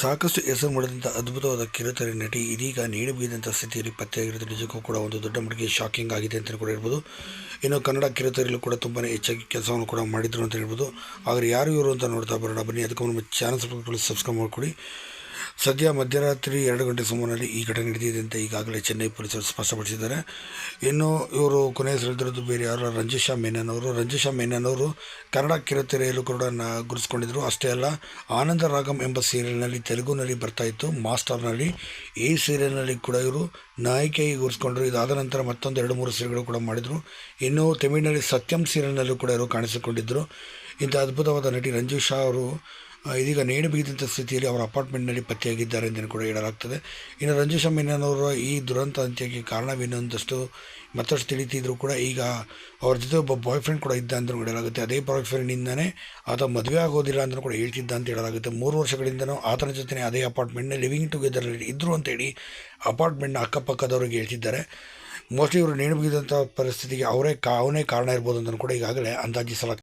ಸಾಕಷ್ಟು ಹೆಸರು ಮಾಡಿದಂಥ ಅದ್ಭುತವಾದ ಕಿರುತೆರೆ ನಟಿ ಇದೀಗ ನೇಣು ಬೀದಂಥ ಸ್ಥಿತಿಯಲ್ಲಿ ಪತ್ತೆಯಾಗಿರೋದು ನಿಜಕ್ಕೂ ಕೂಡ ಒಂದು ದೊಡ್ಡ ಮಟ್ಟಿಗೆ ಶಾಕಿಂಗ್ ಆಗಿದೆ ಅಂತ ಕೂಡ ಹೇಳ್ಬೋದು. ಇನ್ನು ಕನ್ನಡ ಕಿರುತೆರೆಯಲ್ಲೂ ಕೂಡ ತುಂಬಾ ಹೆಚ್ಚಾಗಿ ಕೆಲಸವನ್ನು ಕೂಡ ಮಾಡಿದ್ರು ಅಂತ ಹೇಳ್ಬೋದು. ಆದರೆ ಯಾರು ಇವರು ಅಂತ ನೋಡ್ತಾ ಬರೋಣ. ಬನ್ನಿ, ಅದಕ್ಕೆ ನಮ್ಮ ಚಾನಲ್ ಸಬ್ಸ್ಕ್ರೈಬ್ ಮಾಡಿಕೊಡಿ ಸದ್ಯ ಮಧ್ಯರಾತ್ರಿ ಎರಡು ಗಂಟೆ ಸುಮಾರಲ್ಲಿ ಈ ಘಟನೆ ನಡೆದಿದೆ ಅಂತ ಈಗಾಗಲೇ ಚೆನ್ನೈ ಪೊಲೀಸರು ಸ್ಪಷ್ಟಪಡಿಸಿದ್ದಾರೆ. ಇನ್ನು ಇವರು ಕೊನೆ ಹೆಸರಿದ್ರದ್ದು ಬೇರೆ ಯಾರು ರಂಜಿಶಾ ಮೇನನ್ ಅವರು ರಂಜಿಶಾ ಮೇನನ್ ಅವರು ಕನ್ನಡ ಕಿರುತೆರೆಯಲ್ಲೂ ಕೂಡ ಗುರುಸ್ಕೊಂಡಿದ್ದರು ಅಷ್ಟೇ ಅಲ್ಲ ಆನಂದ ರಾಗಂ ಎಂಬ ಸೀರಿಯಲ್ನಲ್ಲಿ ತೆಲುಗುನಲ್ಲಿ ಬರ್ತಾ ಇತ್ತು. ಮಾಸ್ಟರ್ನಲ್ಲಿ ಈ ಸೀರಿಯಲ್ನಲ್ಲಿ ಕೂಡ ಇವರು ನಾಯಕಿಯಾಗಿ ಗುರುಸ್ಕೊಂಡ್ರು ಇದಾದ ನಂತರ ಮತ್ತೊಂದು ಎರಡು ಮೂರು ಸೀರೆಗಳು ಕೂಡ ಮಾಡಿದರು. ಇನ್ನು ತಮಿಳಿನಲ್ಲಿ ಸತ್ಯಂ ಸೀರಿಯಲ್ನಲ್ಲೂ ಕೂಡ ಇವರು ಕಾಣಿಸಿಕೊಂಡಿದ್ದರು ಇಂಥ ಅದ್ಭುತವಾದ ನಟಿ ರಂಜಿಶಾ ಅವರು ಆ, ಇದೀಗ ನೇಣು ಬಿಗಿದಂಥ ಸ್ಥಿತಿಯಲ್ಲಿ ಅವರ ಅಪಾರ್ಟ್ಮೆಂಟ್ನಲ್ಲಿ ಪತ್ತೆಯಾಗಿದ್ದಾರೆ ಎಂದು ಕೂಡ ಹೇಳಲಾಗ್ತದೆ. ಇನ್ನು ರಂಜೇಶ ಮೆನನ್ ಅವರ ಈ ದುರಂತ ಅಂತ್ಯಕ್ಕೆ ಕಾರಣವೇನು ಅಂತಷ್ಟು ಮತ್ತಷ್ಟು ತಿಳಿತಿದ್ರು ಕೂಡ ಈಗ ಅವ್ರ ಜೊತೆ ಒಬ್ಬ ಬಾಯ್ ಫ್ರೆಂಡ್ ಕೂಡ ಇದ್ದ ಅಂತ ಹೇಳಲಾಗುತ್ತೆ. ಅದೇ ಬಾಯ್ ಫ್ರೆಂಡಿಂದನೇ ಆತ ಮದುವೆ ಆಗೋದಿಲ್ಲ ಅಂತ ಕೂಡ ಹೇಳ್ತಿದ್ದ ಅಂತ ಹೇಳಲಾಗುತ್ತೆ. ಮೂರು ವರ್ಷಗಳಿಂದನೂ ಆತನ ಜೊತೆ ಅದೇ ಅಪಾರ್ಟ್ಮೆಂಟ್ನ ಲಿವಿಂಗ್ ಟುಗೆದರಲ್ಲಿ ಇದ್ದರು ಅಂತೇಳಿ ಅಪಾರ್ಟ್ಮೆಂಟ್ನ ಅಕ್ಕಪಕ್ಕದವ್ರಿಗೆ ಹೇಳ್ತಿದ್ದಾರೆ. ಮೋಸ್ಟ್ಲಿ ಇವರು ನೇಣು ಬಿದ್ದಂಥ ಪರಿಸ್ಥಿತಿಗೆ ಅವರೇ ಕಾ, ಅವನೇ ಕಾರಣ ಇರ್ಬೋದು ಅಂತ ಕೂಡ ಈಗಾಗಲೇ ಅಂದಾಜಿಸಲಾಗ್ತದೆ.